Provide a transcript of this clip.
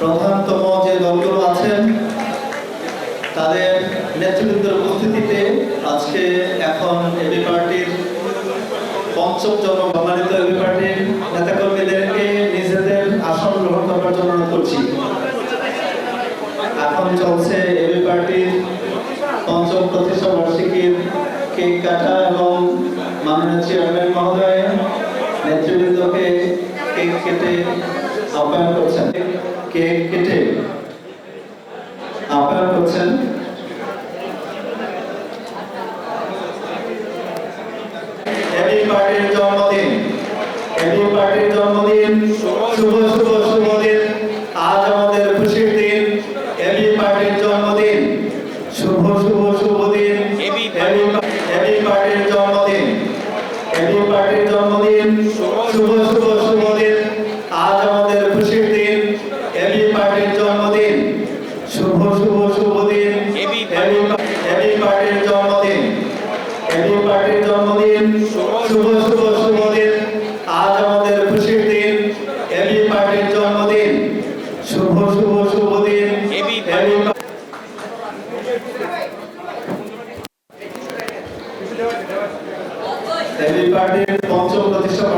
প্রধানতম যে দলগুলো আছেন, তাদের নেতৃবৃন্দের উপস্থিতিতে আজকে এখন এবি পার্টির পঞ্চম জন্ম সম্মানিত এবি পার্টির নেতাকর্মীদেরকে নিজেদের আসন গ্রহণ করবার জন্য করছি। এখন চলছে এবি পার্টির পঞ্চম প্রতিষ্ঠা বার্ষিকীর কেক কাটা এবং মাননীয় চেয়ারম্যান মহোদয় নেতৃবৃন্দকে কেক কেটে আহ্বান কেক কেটে? আহ্বান করছেন? এবি পার্টির জন্মদিন। এবি পার্টির জন্মদিন। শুভ শুভ শুভ দিন। আজ আমাদের খুশির দিন। এবি পার্টির জন্মদিন। শুভ শুভ শুভ দিন। এবি এবি এবি পার্টির জন্মদিন। এবি পার্টির জন্মদিন। শুভ শুভ শুভ দিন আজ আমাদের খুশির দিন এবি পার্টির জন্মদিন শুভ শুভ শুভ দিন এবি এবি এবি পার্টির জন্মদিন এবি পার্টির জন্মদিন শুভ শুভ শুভ দিন। আজ আমাদের খুশির দিন এবি পার্টির জন্মদিন। শুভ শুভ শুভ দিন। এবি পার্টির পঞ্চম প্রতিষ্ঠা